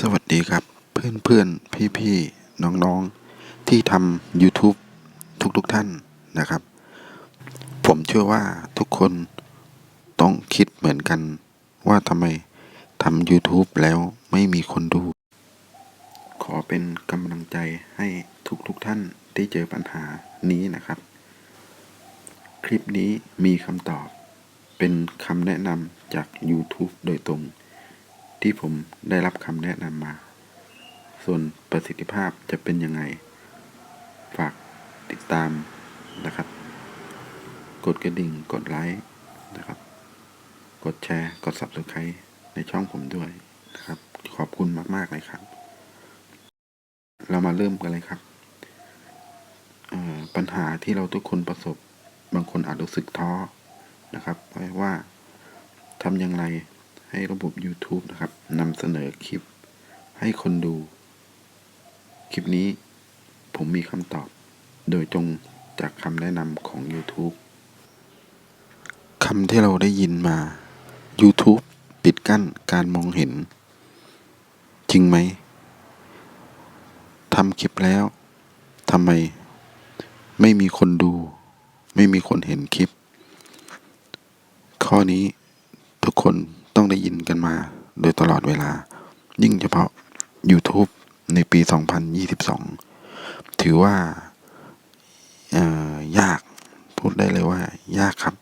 สวัสดีครับเพื่อนเพื่อนพี่พี่ๆน้องๆที่ทำ YouTube ทุกๆทท่านนะครับ ผมเชื่อว่าทุกคนต้องคิดเหมือนกันว่าทำไมทำ YouTube แล้วไม่มีคนดู ขอเป็นกำลังใจให้ทุกๆทท่านที่เจอปัญหานี้นะครับ คลิปนี้มีคำตอบเป็นคำแนะนำจาก YouTube โดยตรง ที่ผมได้รับคำแนะนำมา ส่วนประสิทธิภาพจะเป็นยังไง ฝากติดตามนะครับ กดกระดิ่ง กดไลค์นะครับ กดแชร์ กด Subscribe ในช่องผมด้วยนะครับ ขอบคุณมาก ๆ เลยครับ เรามาเริ่มกันเลยครับ ปัญหาที่เราทุกคนประสบ บางคนอาจรู้สึกท้อนะครับว่าทำอย่างไร ให้ระบบ YouTube นะครับนำเสนอคลิป ให้คนดู คลิปนี้ผมมีคำตอบ โดยตรงจากคำแนะนำของ YouTube คำที่เราได้ยินมา YouTube ปิดกั้นการมองเห็น จริงไหมทำคลิปแล้วทำไม ไม่มีคนดู ไม่มีคนเห็นคลิป ข้อนี้ทุกคน ต้องได้ยินกันมาโดยตลอดเวลา ยิ่งเฉพาะ YouTube ในปี 2022 ถือว่าเอ่อยากพูดได้เลยว่า ยากครับ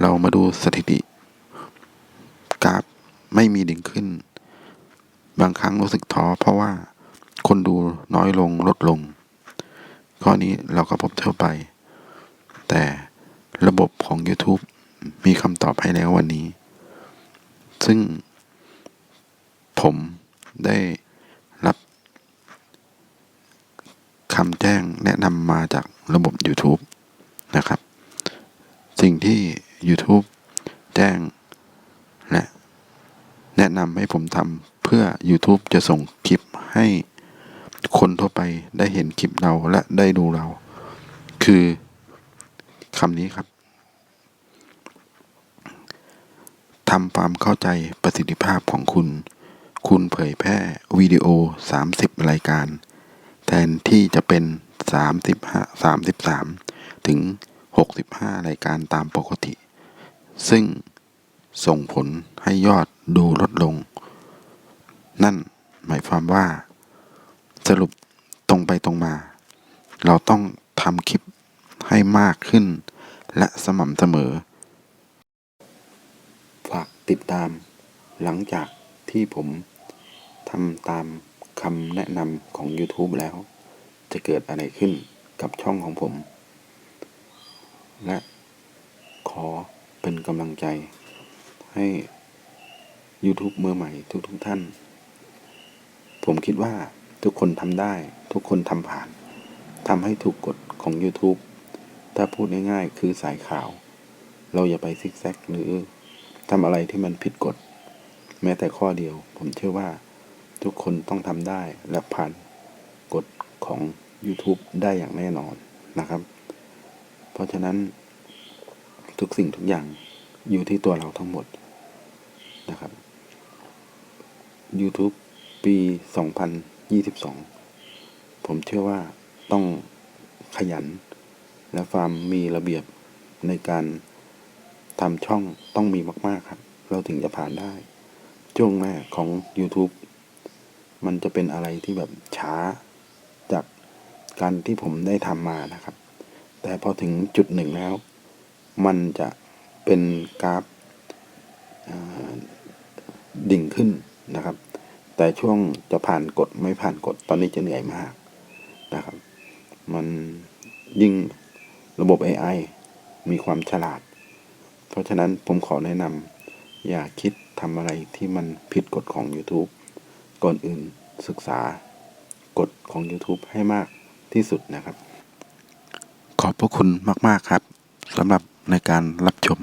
เรามาดูสถิติ กราฟไม่มีดิ่งขึ้น บางครั้งรู้สึกท้อเพราะว่าคนดูน้อยลงลดลง ข้อนี้เราก็พบทั่วไป แต่ระบบของ YouTube มีคำตอบให้แล้ววันนี้ ซึ่งผมได้รับคำแจ้งแนะนำมาจากระบบ YouTube นะครับ สิ่งที่ YouTube แจ้ง และแนะนำให้ผมทำเพื่อ YouTube จะส่งคลิปให้คนทั่วไปได้เห็นคลิปเราและได้ดูเรา คือคำนี้ครับ ทำความเข้าใจประสิทธิภาพของคุณ คุณเผยแพร่วิดีโอ 30 รายการ แทนที่จะเป็น 35 33 ถึง 65 รายการตามปกติ ซึ่งส่งผลให้ยอดดูลดลง นั่นหมายความว่า สรุปตรงไปตรงมา เราต้องทำคลิปให้มากขึ้น และสม่ำเสมอ ติดตาม หลังจากที่ผมทำตามคำแนะนำของ YouTube แล้ว จะเกิดอะไรขึ้นกับช่องของผม และขอเป็นกำลังใจให้ YouTube มือใหม่ทุกๆทท่าน ผมคิดว่าทุกคนทำได้ ทุกคนทำผ่านทำให้ถูกกฎของ YouTube ถ้าพูดง่ายๆ คือสายข่าว เราอย่าไปซิกแซกหรือ ทำอะไรที่มันผิดกฎ แม้แต่ข้อเดียว ผมเชื่อว่าทุกคนต้องทำได้และผ่านกฎของ YouTube ได้อย่างแน่นอนนะครับ เพราะฉะนั้นทุกสิ่งทุกอย่างอยู่ที่ตัวเราทั้งหมดนะครับ YouTube ปี 2022 ผมเชื่อว่าต้องขยัน และความมีระเบียบในการ ทำช่องต้องมีมาก ๆ ครับ เราถึงจะผ่านได้ ช่วงแรกของ YouTube มันจะเป็นอะไรที่แบบช้าจากการที่ผมได้ทำมานะครับ แต่พอถึงจุดหนึ่งแล้ว มันจะเป็นกราฟดิ่งขึ้นนะครับ แต่ช่วงจะผ่านกฎไม่ผ่านกฎตอนนี้จะเหนื่อยมากนะครับ มันยิ่งระบบ AI มีความฉลาด เพราะฉะนั้นผมขอแนะนำอย่าคิดทำอะไรที่มันผิดกฎของ YouTube ก่อนอื่นศึกษากฎของ YouTube ให้มากที่สุดนะครับ ขอบพระคุณมาก ๆ ครับสำหรับในการรับชม